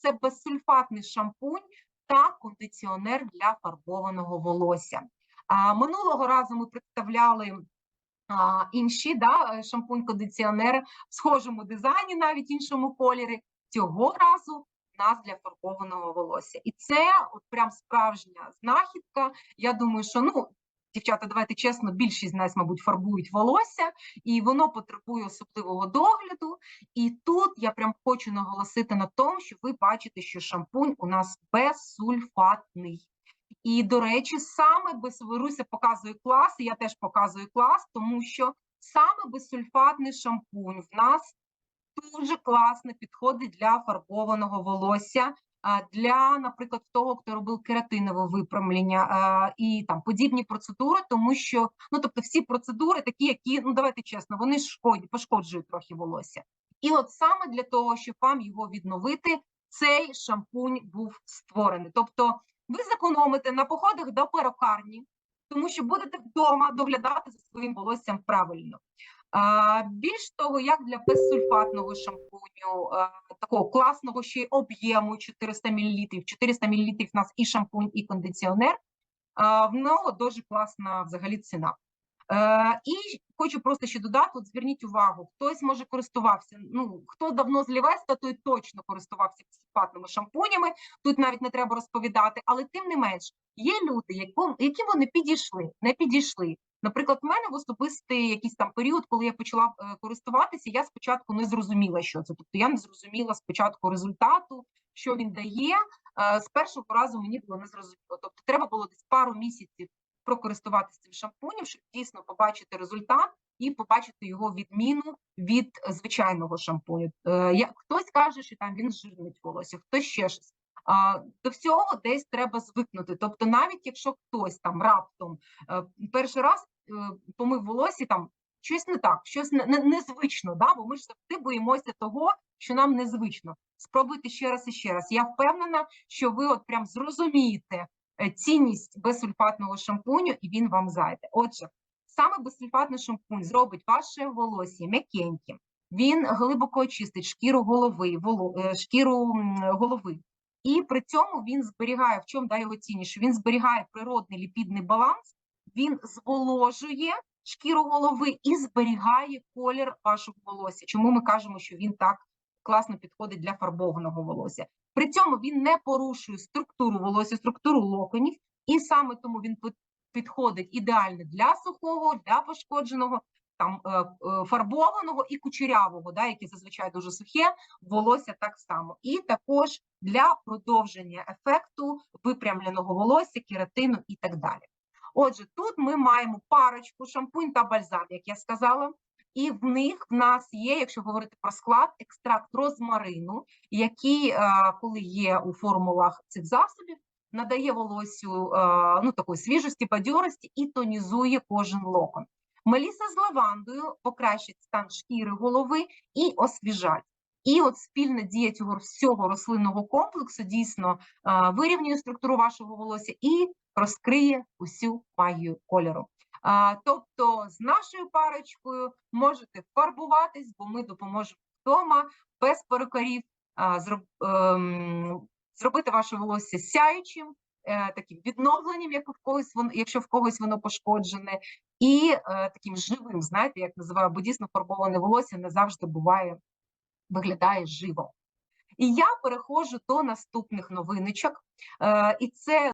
це безсульфатний шампунь та кондиціонер для фарбованого волосся. Минулого разу ми представляли інші да, шампунь-кондиціонери в схожому дизайні, навіть іншому кольорі. Цього разу нас для фарбованого волосся. І це от прям справжня знахідка. Я думаю, що ну. Дівчата, давайте чесно, більшість з нас, мабуть, фарбують волосся, і воно потребує особливого догляду. І тут я прям хочу наголосити на тому, що ви бачите, що шампунь у нас безсульфатний. І, до речі, саме без показує клас, і я теж показую клас, тому що саме безсульфатний шампунь в нас дуже класно підходить для фарбованого волосся. Для, наприклад, того, хто робив кератинове випрямлення і там подібні процедури, тому що ну тобто всі процедури такі, які ну давайте чесно, вони шкоді, пошкоджують трохи волосся. І от саме для того, щоб вам його відновити, цей шампунь був створений. Тобто ви зекономите на походах до перукарні, тому що будете вдома доглядати за своїм волоссям правильно. Більш того, як для безсульфатного шампуню, такого класного ще й об'єму 400 мл, 400 мл в нас і шампунь, і кондиціонер, в нього дуже класна взагалі ціна. Е, і хочу просто ще додати: от зверніть увагу, хтось може користувався. Ну хто давно з Лівеста, той точно користувався безсульфатними шампунями. Тут навіть не треба розповідати, але тим не менш є люди, яким, яким вони підійшли, не підійшли. Наприклад, в мене в особистий якийсь там період, коли я почала е, користуватися, я спочатку не зрозуміла, що це. Тобто я не зрозуміла спочатку результату, що він дає. Е, з першого разу мені було не зрозуміло. Тобто, треба було десь пару місяців прокористуватися цим шампунем, щоб дійсно побачити результат і побачити його відміну від звичайного шампуню. Е, хтось каже, що там він жирнить волосся, хтось ще щось. До всього десь треба звикнути. Тобто, навіть якщо хтось там раптом е, перший раз е, помив волосся, там щось не так, щось не, не, незвично, да? бо ми ж завжди боїмося того, що нам незвично. Спробуйте ще раз і ще раз. Я впевнена, що ви от прям зрозумієте е, цінність безсульфатного шампуню, і він вам зайде. Отже, саме безсульфатний шампунь зробить ваше волосся м'якеньким. Він глибоко очистить шкіру голови, воло, шкіру голови. І при цьому він зберігає, в чому да, його цінність, він зберігає природний ліпідний баланс, він зволожує шкіру голови і зберігає колір вашого волосся. Чому ми кажемо, що він так класно підходить для фарбованого волосся? При цьому він не порушує структуру волосся, структуру локонів, і саме тому він підходить ідеально для сухого, для пошкодженого, там е, е, фарбованого і кучерявого, да, яке зазвичай дуже сухе, волосся так само. І також для продовження ефекту випрямленого волосся, кератину і так далі. Отже, тут ми маємо парочку шампунь та бальзам, як я сказала. І в них в нас є, якщо говорити про склад, екстракт розмарину, який, е, коли є у формулах цих засобів, надає волосю е, ну, такої свіжості, бадьорості і тонізує кожен локон. Меліса з лавандою покращить стан шкіри голови і освіжать. І от спільна дія цього всього рослинного комплексу дійсно вирівнює структуру вашого волосся і розкриє усю магію кольору. Тобто з нашою парочкою можете фарбуватись, бо ми допоможемо вдома без перукарів ем, зробити ваше волосся сяючим, таким відновленням, як в когось воно, якщо в когось воно пошкоджене, і е, таким живим, знаєте, як називаю, бо дійсно фарбоване волосся не завжди буває, виглядає живо. І я переходжу до наступних новиночок, е, і це